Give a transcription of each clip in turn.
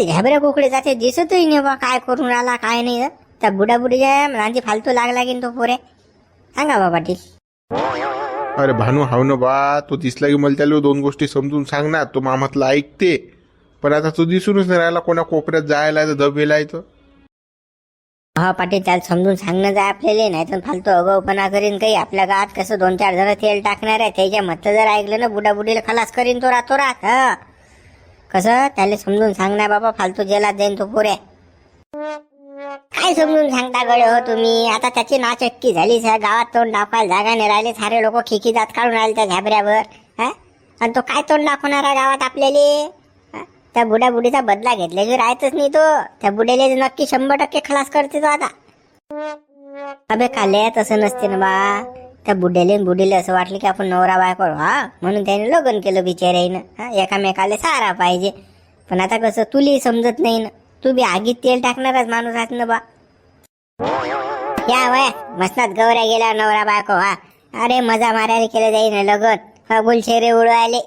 त्याला झाबऱ्या कुकडे जाते दिसतही नाही बा काय करून राहिला काय नाही. त्या बुडा बुडीच्या म्हणजे फालतू लागला की न तो पोरे. सांगा बा पाटील. अरे भानू हाव ना बा तो दिसला की मला त्याला दोन गोष्टी समजून सांगणार तो मामातला ऐकते. पण आता तो दिसूनच नाही राहिला कोणा कोपऱ्यात जायला तर दबेला आहे तो हा पाटील त्याला समजून सांगणं जाय आपल्याला नाही तर फालतू अगाऊपणा करीन काही. आपल्या गावात कसं दोन चार जण तेल टाकणार आहे त्याच्या मत जर ऐकलं ना बुडा बुडीला खलास करीन तो रातो रात हा. कसं? त्याला समजून सांग ना बाबा फालतू जेलात जाईन तो पुरे. काय समजून सांगता गळे हो तुम्ही? आता त्याची नाचक्की झाली सर. गावात तोंड दाखवायला जागा नाही राहिले. सारे लोक खिकी जात काढून राहिले त्या झाबऱ्यावर. हा? आणि तो काय तोंड दाखवणार आहे गावात आपल्याला? त्या बुड्या बुडीचा बदला घेतल्याशिवाय राहतच नाही तो. त्या बुड्याला नक्की शंभर टक्के खलास करते तो आता. अबे काले तसं नसते ना बा. त्या बुड्याले न बुडीले असं वाटलं की आपण नवरा बायको हा? म्हणून त्याने लग्न केलं बिचाराईनं हा? एकामेकाले सारा पाहिजे. पण आता कसं तुली समजत नाही ना. तू बी आगीत तेल टाकणारच माणूस आहात ना बा. या वय मसनात गौऱ्या गेला नवरा बायको हा? अरे मजा मारायला केलं जाईन लगन. हा गुलशेरे उडवायले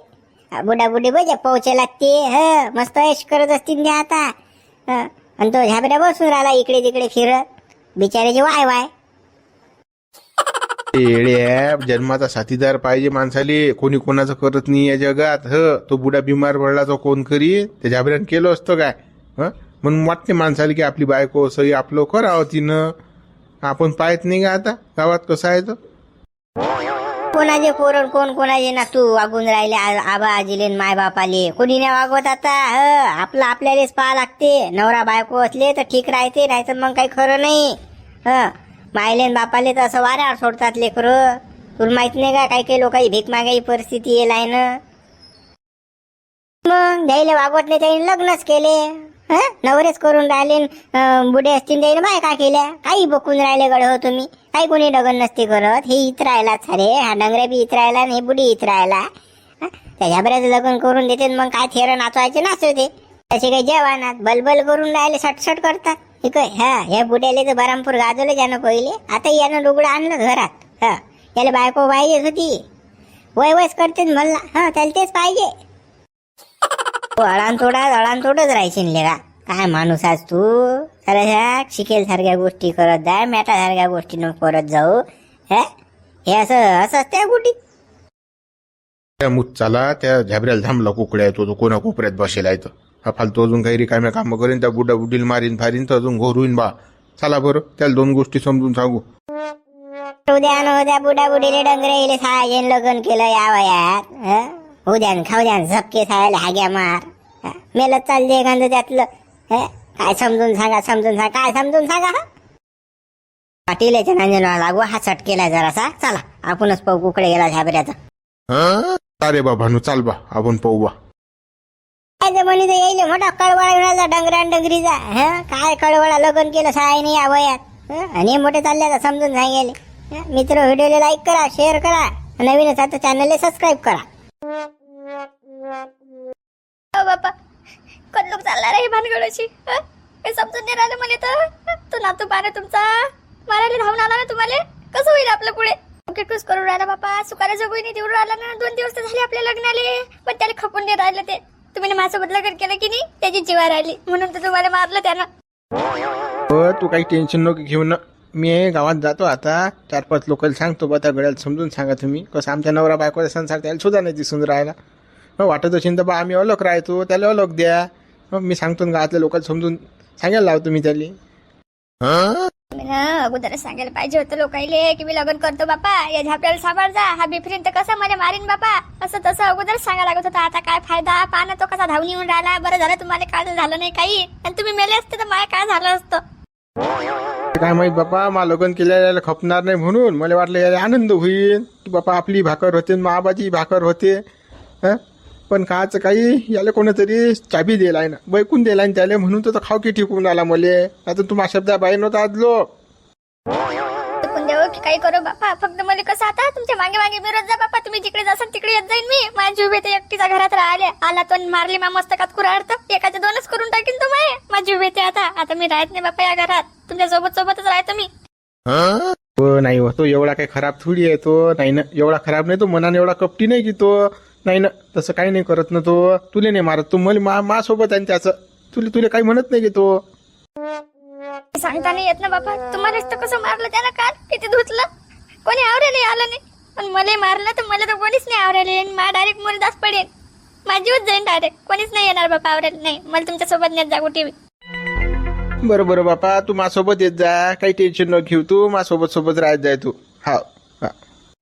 बुडा बुडी बजे पोहोचे लागते. ह मस्त ऐश करत असतील ते आता. ह, आणि तो झाबऱ्या बसून राहिला इकडे तिकडे फिरत. बिचाऱ्याचे वाय वाय. येड्या जन्माचा साथीदार पाहिजे माणसाले. कोणी कोणाचं करत नाही या जगात. ह तो बुडा बिमार पडला तो कोण करी? त्या झाबऱ्यानं केलं असतं काय? ह? म्हणून वाटते माणसाला की आपली बायको सही आपलं करावं तिनं. आपण पाहत नाही का आता? गावात कसं आहे तर कोणाचे पोरण कोण कोणाचे ना तू वागून राहिले आ- आबा आजीले न माय बापाले. कोणी नाही वागवत आता. ह आपलं आपल्यालाच पाहा लागते. नवरा बायको असले तर ठीक राहते नाही तर मग काही खरं नाही. ह. मायले बापाले तर असं वाऱ्यावर सोडतात लेकरं. तुला माहीत नाही का काही काही लोकांची भीक मागाई परिस्थिती येईल आहे ना मग द्यायला वागवत नाही त्याने लग्नच केले. नवरेच करून राहिले. बुढे असतील त्याने बाय का केल्या? काही बकून राहिले गड हो तुम्ही. काही कोणी डगन नसते करत. हे इथं राहिला सारे हा डंगरे बी इथं राहिला आणि हे बुडी इथं राहिला. हं? त्याच्या बऱ्याच लग्न करून देते मग काय थेर नाचवायचे नाचवते त्याचे काही जेवणात बलबल करून राहिले सटसट करतात. हे हा या बुड्याले तर बरामपूर गाजवलं ज्यानं पहिले आता यानं लुगडं आणलं घरात हा. याला बायको पाहिजेच होती. वय वयच करते म्हणला हा त्याला तेच पाहिजे. हो, अळान तोडा अळान राहायची लेगा काय माणूस आज तू? ह्या शिकेल सारख्या गोष्टी करत जा मॅटा सारख्या गोष्टी करत जाऊ हे. हे असं असं असते गुटी त्या मुच्चाला त्या झाबऱ्याला थांबला कुकड्या येतो तो कोणा कोपऱ्यात बसेला येतो हा फालतू अजून काही रिकाम्या कामं करीन त्या बुडा बुडील मारीन फारीन तर अजून घोर होईन बा चला बरं त्याला दोन गोष्टी समजून सांगू उद्या न उद्या बुडा बुडीले डंगरे येले सायन लग्न केलं या वयात हं? उद्या न खाऊ द्या न झपके सायला हाग्या मार हं? मेलं चालले एखादं त्यातलं हं? काय समजून सांगा समजून सांगा काय समजून सांगा हं? पाटील याच्या नांजनवा लागू हा केला जरासा चला आपणच पाहू कुकडे गेला झाबऱ्याचा हं? अरे बा भानू चाल बा आपण पाहू बा. काय ते म्हणे ते येईल मोठा कळवळा घेऊन आला डंगरा आणि डंगरीचा. हं? काय कळवळा लग्न केलं सायने या वयात. हं? आणि मोठे चालले आता समजून सांगेल? मित्र व्हिडिओला लाईक करा शेअर करा. नवीन आता चॅनलला सबस्क्राईब करा. हो बापा कोण लोक चालणार आहे भानगडची हे? समजून नाही राहिलं मला तर. तो नातू पारा तुमचा. मारायला धावून आला ना तुम्हाला? कसं होईल आपलं पुढे? किटकूस करून राहिला बापा. सुकारा जगू नाही देऊन राहिला ना. दोन दिवस तर झाले आपल्या लग्नाले. पण त्याला खपून नाही राहिलं ते. तुम्ही ना माझ्यासोबत लग्न केलं की नाही त्याची जीवा राहिली. म्हणून तर तुम्हाला मारलं त्यानं. हो तू काही टेन्शन नको घेऊ ना. मी गावात जातो आता. चार पाच लोकांना सांगतो बा त्या गड्याला समजून सांगा तुम्ही. कसं आमच्या नवरा बायकोचा संसार त्याला सुद्धा नाही दिसून राहिला. मग वाटत असेल तर बा आम्ही अलग राहतो त्याला अलग द्या. मग मी सांगतो ना गावातल्या लोकांना समजून सांगायला लावतो मी त्याला. हं? मी ना सांगायला पाहिजे होतं लोकांले की मी लग्न करतो बापा. या झापल्याला सांभाळ जा. हा बिफरीन तर कसं मला मारीन बापा? असं तसं अगोदरच सांगायला लागत होता. आता काय फायदा? पाना तो कसा धावून येऊन राहिला? बरं झालं तुम्हाला काय झालं नाही काही. आणि तुम्ही मेले असते तर माय काय झालं असतं? काय माहीत बापा मा लग्न केल्याला खपणार नाही म्हणून. मला वाटलं याला आनंद होईल. की बापा आपली भाकर होते माबाची भाकर होते. पण काच काही याला कोणीतरी चाबी दिलाय ना. बैकून दिलाय ना त्याला म्हणून तर खाव की ठिकून आला मले. आता तुम्हा शब्दा बाहेर नव्हता आजलो लोक काही करू बापा. फक्त मला कसं आता तुमच्या मागे मागे मिरत जा बापा. तुम्ही जिकडे जासाल तिकडे येत जाईन मी. माझी जीव येते एकटीच्या घरात राहिले. आला तो मारले मारली मा मस्तकात कुराडत एकाचे दोनच करून टाकीन तो माय. माझा जीव येते आता. आता मी राहत नाही बापा या घरात. तुमच्यासोबत सोबतच राहतो मी. हो नाही हो तो एवढा काही खराब थोडी आहे तो. नाही ना एवढा खराब नाही तो. मनाने एवढा कपटी नाही की तो. नाही ना तसं काही नाही करत ना तो. तुले नाही मारत. तू मला मा मा सोबत आहे त्याचं. तुले तुला काही म्हणत नाही की तो. सांगता नाही येत ना बापा. तुम्हालाच तर कसं मारलं त्याला काल? किती धुतलं? कोणी आवरायला आलं नाही. पण मला मारलं तर मला तर कोणीच नाही आवरायला मा डायरेक्ट मुलदाच पडेल. माझीच जाईन डायरेक्ट कोणीच नाही येणार बापा आवरायला नाही मला तुमच्यासोबत नेत जा कुठे बरं बरं बापा तू माझ्यासोबत येत जा. काही टेन्शन न घेऊ तू. माझ्यासोबत सोबत राहत जाय तू. हा हा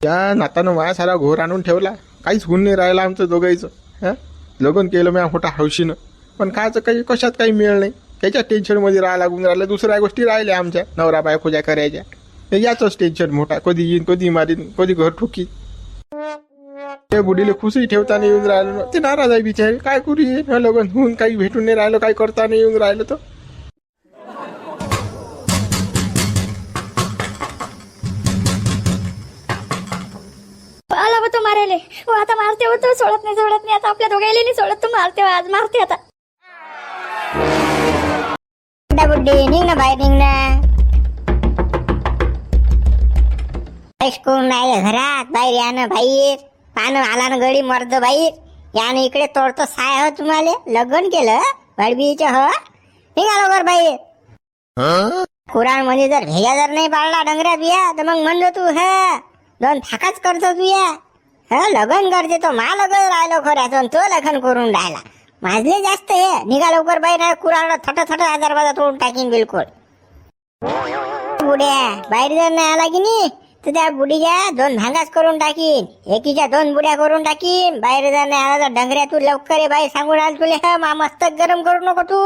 त्या नातानं माझ्या सारा घोर आणून ठेवला. काहीच गुण नाही राहिला आमचं दोघाईचं. हा? लगन केलं मी मोठा हौशीनं. पण कायचं काही कशात काही मिळ नाही. त्याच्या टेन्शनमध्ये राहा लागून राहिलं. दुसऱ्या गोष्टी राहिल्या आमच्या. नवरा बाय ज्या करायच्या. याचंच टेन्शन मोठा. कधी येईन कधी मारीन कधी घर ठुकी ते बुडीले खुशी ठेवताना येऊन राहिलं. ते नाराज आहे बिचारे. काय करू ये लग्न होऊन काही भेटून नाही राहिलं काही करता नाही येऊन राहिलं तर. आला तो मारायले. आता मारते होतो सोडत नाही सोडत नाही. आता आपल्या दोघायला नाही सोडत. तू मारते आज. मारते आता. बुड्डा बुड्डी निघ ना. बाहेर घरात बाहेर या ना बाहेर पानं आला ना गडी मर्द बाहेर. या ना इकडे तोडतो साय हो तुम्हाला लग्न केलं बडबीचं हो. निघा लवकर बाहेर. कुराणमध्ये जर भेजा जर नाही पाळला डंगऱ्या बिया तर मग म्हणलो तू ह. दोन थाकाच करतो तू या ह लगन करते तो मा लगन राहिलो खऱ्याच तो लग्न करून राहिला. माझले जास्त हे. निघा लवकर बाहेर कुराला थट थट हजार बाजा तोडून टाकीन बिलकुल. बुड्या बाहेर जर नाही आला की नाही? तर त्या बुडीच्या दोन भांगाच करून टाकीन. एकीच्या दोन बुड्या करून टाकीन. बाहेर जर नाही आला तर डंगऱ्या तू लवकर ये बाई सांगून आल तुले. ह मस्तक गरम करू नको तू.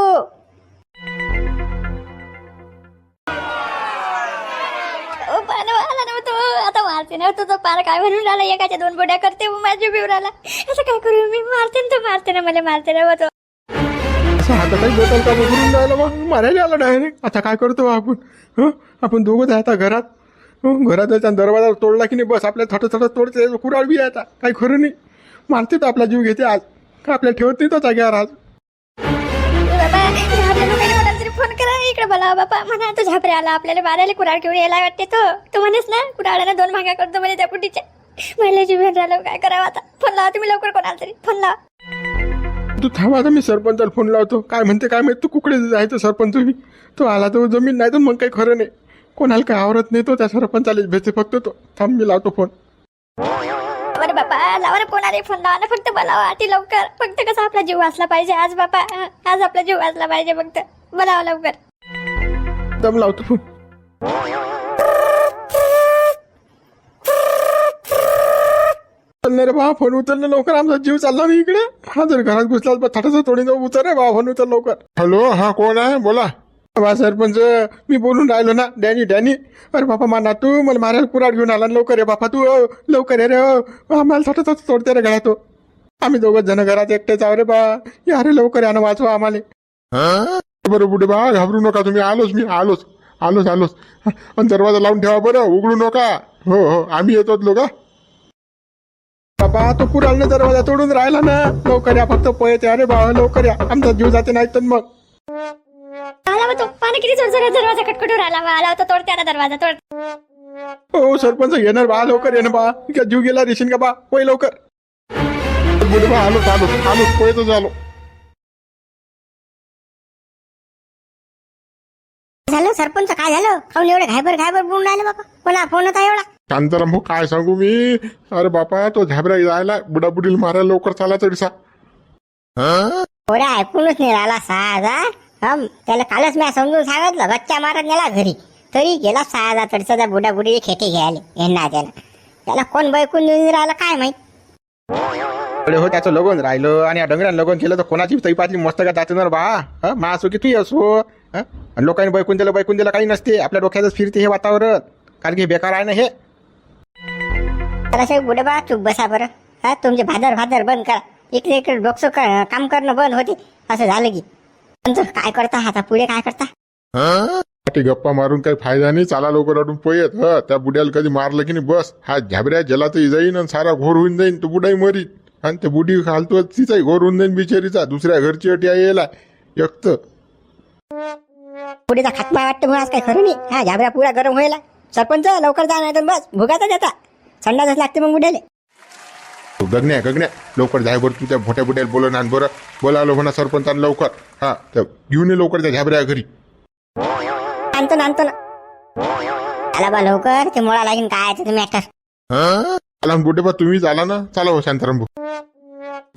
आता मारते ना तुझं पार काय म्हणून राहिला? एकाच्या दोन बोड्या करते मग माझी राहिला असं काय करू मी? मारते ना तो मारते ना मला मारते ना तो. असं बोटल का मारायला आला डायरेक्ट आता काय करतो बा आपण? हं? आपण दोघंच आहे आता घरात. हं? घरात जायचा आणि दरवाजा तोडला की नाही? बस आपल्या थोडं थोडं तोडते. कुराळ बी आहे आता. काही खरं नाही. मारते तर आपला जीव घेते आज. का आपल्याला ठेवत नाही तो जाग्यावर आज. इकडे बोला बाबा म्हणा तो झापरे आला. आपल्याला मारायला कुराड घेऊन यायला वाटते तो. तू म्हणेस ना कुराडाने दोन भागा करतो म्हणे त्या पुटीच्या मला घेऊन राहिलो काय करावं आता? फोन लावा तुम्ही लवकर कोणाला तरी. फोन लावा. तू थांबा आता मी सरपंचाला फोन लावतो. काय म्हणते काय माहिती? तू कुकडे जायचं सरपंच मी तो आला तर जमीन नाही तर मग काही खरं नाही. कोणाला काय आवरत नाही तो त्या सरपंचाला भेटते फक्त तो. थांब मी लावतो फोन. बरं बापा. लावा ना कोणाला फोन लावा ना फक्त बोलावा ती लवकर. फक्त कसा आपला जीव वाचला पाहिजे आज बापा. आज आपला जीव वाचला पाहिजे फक्त. बोलावा लवकर. दम लावतो. फोन रे बा फोन उचललं लवकर आमचा जीव चालला नाही इकडे. हा जर घरात घुसला तर थाटाचा तोडी जाऊ उचल रे बा फोन उचल लवकर. हॅलो हा कोण आहे? बोला. बा सरपंच मी बोलून राहिलो ना डॅनी डॅनी. अरे बापा मा नातू मला मारायला कुराड घेऊन आला लवकर रे बापा तू लवकर रे. आम्हाला थाटाचा तोडते रे घरात तो आम्ही दोघं जण घरात एकटेच आहो रे बा. या रे लवकर या ना वाचवा आम्हाला. बरं बुडे बा घाबरू नका तुम्ही. आलोच मी आलोच आलोच आलोच. आणि दरवाजा लावून ठेवा बरं उघडू नका. हो हो आम्ही येतोच लोक बाबा तो कुरालने दरवाजा तोडून राहिला ना. लवकर या फक्त पळत या रे बा लवकर या. आमचा जीव जाते नाही तर मग. आला तो. पाणी किती जोर जोरात दरवाजा खटखटून राहिला बा. आला होता तोडते आता दरवाजा तोड. हो सरपंच येणार बा लवकर ये ना बा. का जीव गेला रेशीन का बा? पै लवकर. बुडे बा आलो आलो आलो पळतच आलो. झालं? सरपंच काय झालं? खाऊन एवढं घायबर घायबर बोलून राहिलं बाबा. कोणा फोन होता एवढा? शांताराम भाऊ काय सांगू मी? अरे बापा तो झाबरा जायला बुडाबुडीला मारायला लवकर चाला तरीसा पोऱ्या ऐकूनच नाही राहिला सहा हजार हं, त्याला कालच मी समजून सांगितलं बच्चा मारत नेला घरी. तरी गेला सहा हजार तडचा त्या बुडा बुडी खेटे घ्यायला यांना त्याला. त्याला कोण बैकून देऊन राहिलं काय माहीत? अरे हो त्याचं लगन राहिलं आणि या डंगऱ्यानं लगन केलं तर कोणाची तैपातली मस्त का जाते बा. हा मा असो की तू असो. हं? आणि लोकांनी बैकून दिलं बैकून दिलं काही नसते. आपल्या डोक्यातच फिरते हे वातावरण. कारण की बेकार आहे ना हे. तर असे बुडे बा चुप बसा बरं. हा? तुमचे भादर भादर बंद करा. इकडे इकडे डोकसं काम करणं बंद होते. असं झालं की. काय करता? आता पुढे काय करता? गप्पा मारून काही फायदा नाही. चाला लवकर अडून पळत. ह? त्या बुड्याला कधी मारलं की नाही? बस. हा झाबऱ्या जलातही जाईन आणि सारा घोर होऊन जाईन. तो बुडाही मरीन. आणि ते बुडी घालतो तिचाही घोर होऊन जाईन बिचारीचा. दुसऱ्या घरची अटी यायला एकत पुढेचा खात्मा वाटतं आज काही खरं नाही. हा झाबऱ्या पुरा गरम व्हायला. सरपंच लवकर जा नाही तर बस. भुगाचा त्याचा संडासच लागते मग बुड्याले गगण्या गगण्या लवकर जाय बरं तू त्या मोठ्या बुड्याला बोलवून आण बरं बोलावलं म्हणा सरपंचानं लवकर. हा तर घेऊन ये लवकर त्या झाबऱ्या घरी. आणतो ना आणतो ना. आला बा लवकर. ते मुळा लागेल काय आहे ते तुम्ही एकटा हा? आला बुड्डे बा तुम्हीच आला ना. चला हो शांताराम भाऊ.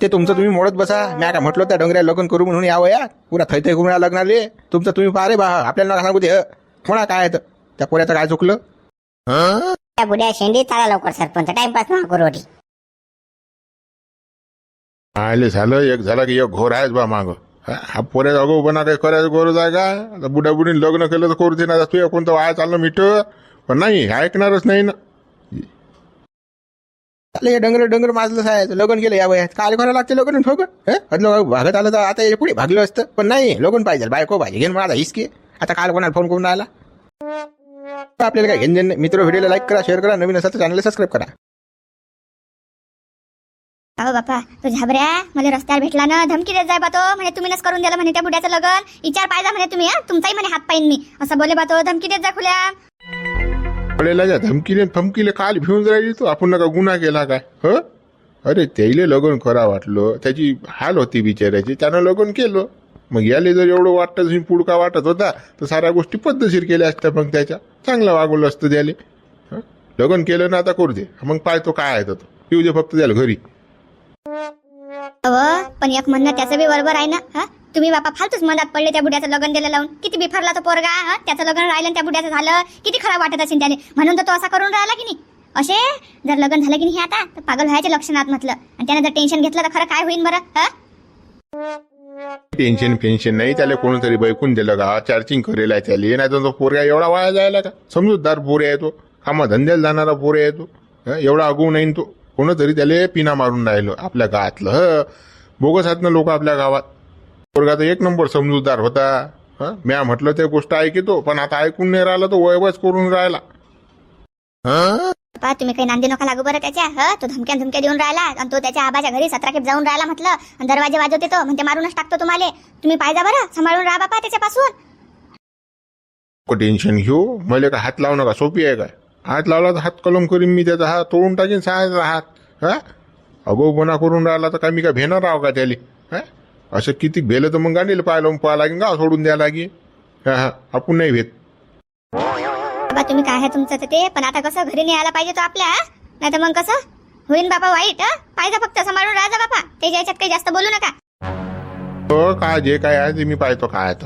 ते तुमचं तुम्ही मोडत बसा. म्या काय म्हटलं त्या डोंगऱ्या लग्न करू म्हणून यावं या पुरा थैथे घुमण्या लग्नाले तुमचं तुम्ही पहा रे बा. आपल्याला सांगू दे हं. म्हणा काय आहे तर. त्या पोऱ्याचं काय चुकलं? हा त्या बुड्या शेंडी चाला लवकर सरपंच. टाइमपास ना करू रोटी आले झालं एक झाला की एक घोर आहेच बा माग. हा पोऱ्याचा अगो बना काही करायचं का आता बुड्या बुडीने लग्न केलं तर करू दे ना. तू कोणतं वाया चाललं मिठ? पण नाही ऐकणारच नाही ना. त्याला हे डंगर डंगर माजलं साहेब लगन केलं या वयात. काल करायला लागते लगन ठोकन. हं? भागत आलं तर आता हे पुढे भागलं असतं? पण नाही लगन पाहिजे बायको पाहिजे. घेऊन माझा हिसके. आता काल कोणाला फोन करून आला? आपल्याला काय घेऊन मित्र व्हिडिओला लाईक करा शेअर करा. नवीन असेल तर चॅनलला सबस्क्राईब करा. अहो बापा तो झाबऱ्या मला रस्त्यावर भेटला ना. धमकी देत जाय बा तो म्हणे तुम्हीच करून दिलं म्हणे त्या बुड्याचं लग्न. विचार पाहिजे म्हणे तुम्ही तुमचाही म्हणे हात पाहिन मी. असं बोले बा तो धमकी देत जा खुल्या. आपल्याला ज्या धमकीले फमकीले काल भिवून राहिली तो आपण नका गुन्हा केला काय? ह? अरे त्याईले लग्न करा वाटलं. त्याची हाल होती बिचाऱ्याची. त्यानं लग्न केलं. मग याले जर एवढं वाटतं पुडका वाटत होता तर साऱ्या गोष्टी पद्धतशीर केल्या असत्या मग त्याच्या. चांगलं वागवलं असतं त्याले. लग्न केलं ना आता करू दे. मग पाहतो काय आहे तो. येऊ दे फक्त त्याला घरी. पण एक म्हणणं त्याचं बी बरोबर आहे ना? हा? तुम्ही बापा फालतूच मनात पडले त्या बुड्याचं लग्न दिलं लावून. किती बिफरला तो पोरगा हा? त्याचं लग्न राहिलं आणि त्या बुड्याचं झालं. किती खराब वाटत असेल त्याने म्हणून तर तो असा करून राहिला की नाही. असे? जर लग्न झालं की नाही आता तर पागल व्हायचे लक्षणात म्हटलं. आणि त्याने जर टेन्शन घेतलं तर खरं काय होईल बरं हा? टेन्शन फेन्शन नाही. त्याला कोणतरी बैकून दिलं का? चार्जिंग करेल आहे त्याला. नाही तर तो पोरगा एवढा वाया जायला का? समजूतदार पोरे आहे तो. कामा धंद्याला जाणारा पोरे आहे तो. एवढा अगू नाही तो. कोणतरी त्याला पिना मारून राहिलो आपल्या गावातलं ह? बोगस आहेत ना लोक आपल्या गावात. पोरगा तर एक नंबर समजूतदार होता. हं? म्या म्हटलं ते गोष्ट ऐकतो पण आता ऐकून नाही राहिला तो वयवच करून राहिला. हं? पा तुम्ही काही नांदी नका लागू बरं त्याच्या. ह तो धमक्या धमक्या देऊन राहिला आणि तो त्याच्या आबाच्या घरी सतरा खेप जाऊन राहिला म्हटलं आणि दरवाजे वाजवते तो म्हणते मारूनच टाकतो तुम्हाला. तुम्ही पाहिजा बरं सांभाळून राहा बापा त्याच्यापासून. टेन्शन घेऊ. मला काय हात लावू नका सोपी आहे काय? हात लावला तर हात कलम करीन मी त्याचा. हात तोडून टाकीन सहायचा हात. हा? अगोपणा करून राहिला तर काय मी काय भेणार राव का त्याले? हा? असं किती भेलं तर मग गाडीला पाहायला पाहा लागेल गाव सोडून द्या लागे हा हा आपण नाही भेट. बाबा तुम्ही काय आहे तुमचं तर ते? पण आता कसं घरी न्यायला पाहिजे तो आपल्या नाही तर मग कसं? होईन बाबा वाईट? पाहिजे फक्त सांभाळून राहा जा बापा त्याच्या याच्यात काही जास्त बोलू नका. हो काय जे काय आहे ते मी पाहतो काय तर.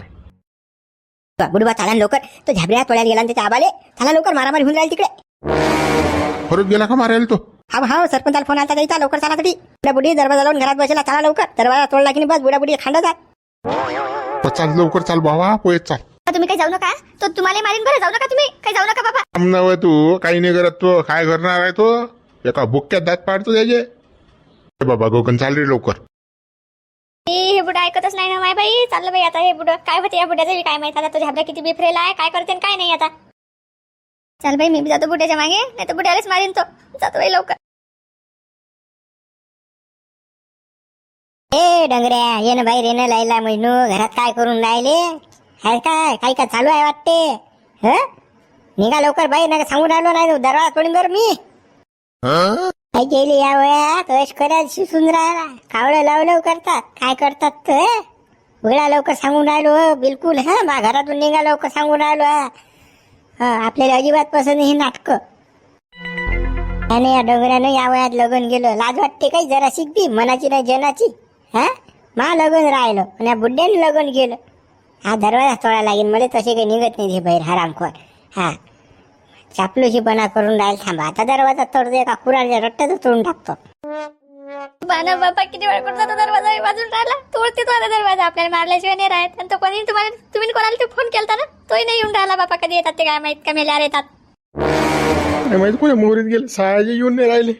बुडबा चाला लवकर. तो झाबऱ्या तोड्यात गेला आणि त्याच्या आबाले चला लवकर मारामारी होऊन राहील तिकडे. परत गेला का मारायला तो? हा हा सरपंचाला फोन आला त्याचा लवकर चला तरी बुड्या बुडी दरवाजा लावून घरात बसला चला लवकर. दरवाजा तोडला की नाही बस बुड्या बुडी खांडा जात. तर चाल लवकर चाल भावा पोहेत चाल. बाबा, तुम्ही काही जाऊ नका? तो तुम्हाला मारीन बरं जाऊ नका तुम्ही? काही जाऊ नका बाबा. थांब ना वय तू काही नाही करत तो. काय करणार आहे तो? एका बुक्क्यात दात पाडतो त्याचे. ए बाबा गोकन चाल रे लवकर. ए, हे बुडं ऐकतच नाही ना माय बाई. चाललं बाई आता हे बुडं. काय होते या बुड्याचं? बी काय माहीत आता तो झाबरा किती बिफरेला आहे? काय करते आणि काय नाही आता? चल बाई मी बी जातो बुट्याच्या मागे नाही तर बुट्यालाच मारीन तो. जातो बाई लवकर. ए डंगऱ्या ये ना बाई रेन लायला मैनू घरात काय करून राहिले? हाय काय काही काय चालू आहे वाटते? ह? निघा लवकर बाई नाही सांगून राहिलो नाही दरवाजा तोडून बरं मी. काय केली या वयात? अश करायला शिसून राहिला. कावळं लावलव करतात. काय करतात ते? वेळा लवकर सांगून राहिलो बिलकुल हा? बा घरातून निघा लवकर सांगून राहिलो हा? आपल्याला अजिबात पसंत ही नाटक. त्याने या डोंगरानं या वयात लगन गेलं लाज वाटते काही जरा शिकती मनाची नाही जनाची. हा? मा लगन राहिलं आणि या बुड्ड्याने लगन गेलं हा दरवाजा तोडा लागेल. मला तसे काही निघत नाही ते बाहेर हरामखोर हा. चापलूशीपणा करून राहील थांबा. आता दरवाजा तोडतो एका कुराच्या रट्ट्याचं तोडून टाकतो. बाना बापा किती वेळ करतो तो दरवाजा? वाजून राहिला. तोडते तो दरवाजा. आपल्याला मारल्याशिवाय नाही राहत. आणि तो कोणी तुम्हाला तुम्ही कोणाला ते फोन केलता ना? तोही नाही येऊन राहिला बापा कधी येतात ते काय माहीत? का मेल्यावर येतात. नाही माहिती कोणा मोहरीत गेले. सहायचे येऊन नाही राहिले.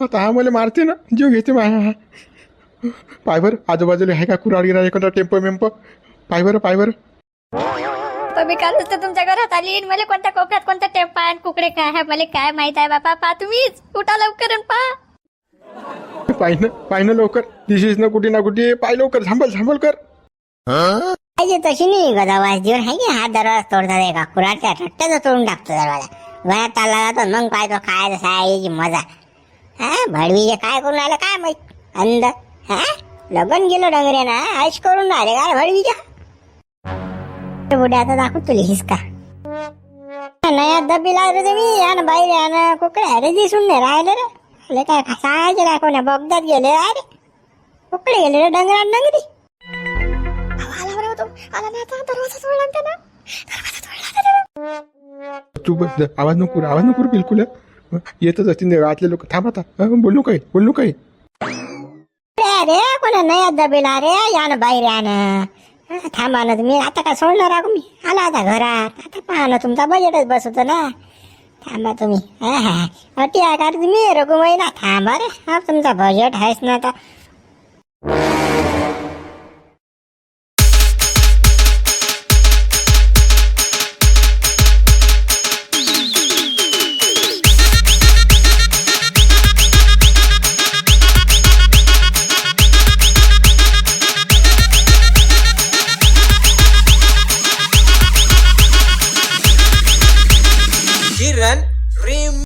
आता हा मला मारते ना. जीव घेते माझ्या पाय बरं आजूबाजूला आहे का कुराड गिराड एखादा टेम्पो मेम्पो? पाय बरं पाय बरं पण मी कालच तर तुमच्या घरात आली. आणि मला कोणत्या कोपऱ्यात कोणत्या टेपा आणि कुकडे काय आहे? मला काय माहीत आहे बापा पा तुम्हीच. उठा लवकर आणि पा पाहिनं पाहिनं लवकर. दिशीस ना कुठे ना कुठे पाय लवकर झांबल झांबल कर. पाहिजे तशी नाही गदावास जीवन आहे की हा दरवाजा तोडता एका कुराच्या ठट्ट्याचा तोडून टाकतो दरवाजा. वयात चालला जातो मग पाहतो काय जसा आहे याची मजा. हा भडवीचे काय करून आलं काय माहीत? अंध. हा लगन गेलो डंगरे ना आईश करून आले काय भडवीच्या? बुड्या आता दाखव तुला हिसका. नया दबी लागलो तुम्ही या ना बाहेर या ना कुकडे अरे दिसून नाही राहिले रे. आले काय सांगायचे काय कोण्या बगदात गेले अरे कुकडे गेले रे डंगरा डंगरी. आला बरं तो आला ना आता दरवाजा तोडला ना त्यानं. दरवाजा तोडला त्यानं. तू बस आवाज नको करू, आवाज नको करू बिलकुल. हं? येतच असतील ते गावातले लोक. थांब आता. हं, बोलू काय बोलू काय? अरे कोणा नया डबेला रे या ना बाहेर या ना. हा, थांबा ना तुम्ही. आता काय सोडणार आहो मी? आला आता घरात. आता पहा ना तुमचा बजेटच बसवतो ना. थांबा तुम्ही. हा हा. अटी आहे का तुम्ही रघुमाई ना थांबा रे. हा तुमचा बजेट आहेच ना आता.